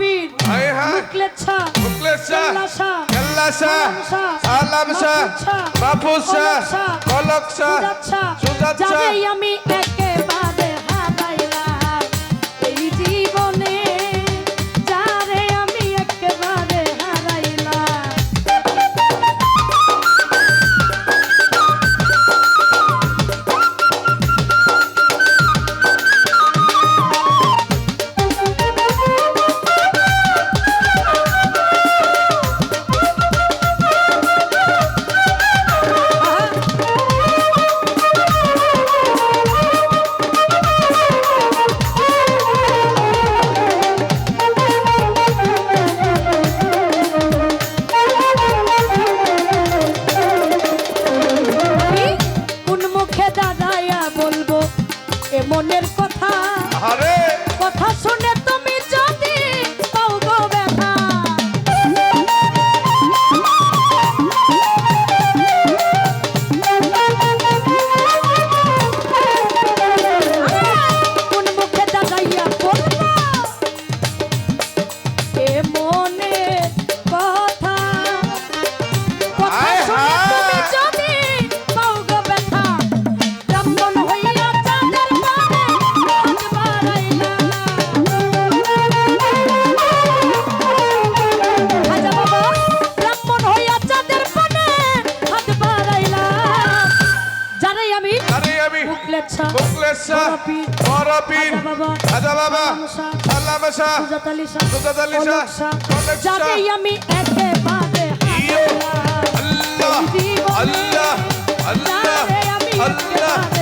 পীর মুকলেচ্ছা মুকলেচ্ছা কেল্লাসা আলামসা বাপুসা কলকসা সুজাচ্ছা আমি এক মনের কথা। আরে বকুলের শাহ বড়পীর রাজা বাবা আল্লাহ শাহ সুজাত আলী শাহ যাকে আমি একেবারে আল্লাহ আল্লাহ আল্লাহ আল্লাহ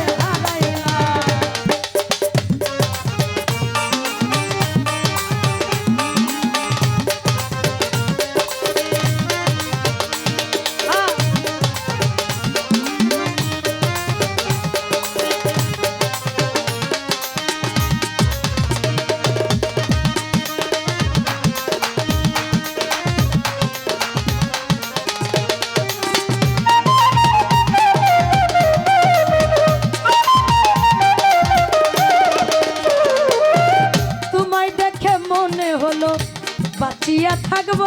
বাঁচিয়া থাকব।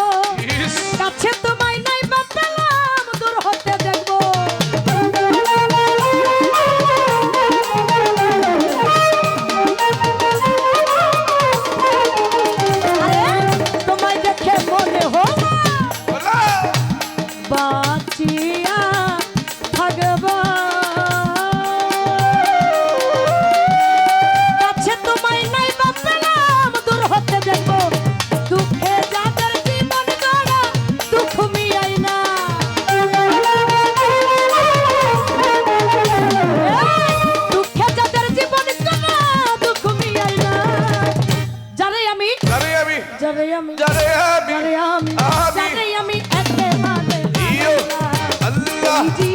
কাছে তো DD.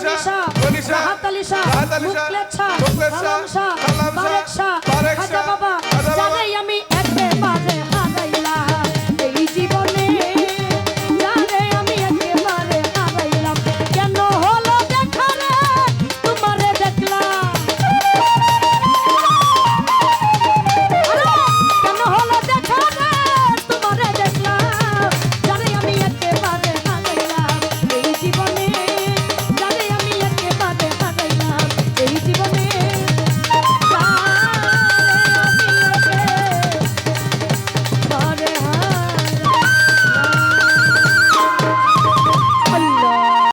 অনিশা হাতালিশা মুকলেচ্ছা কলমশা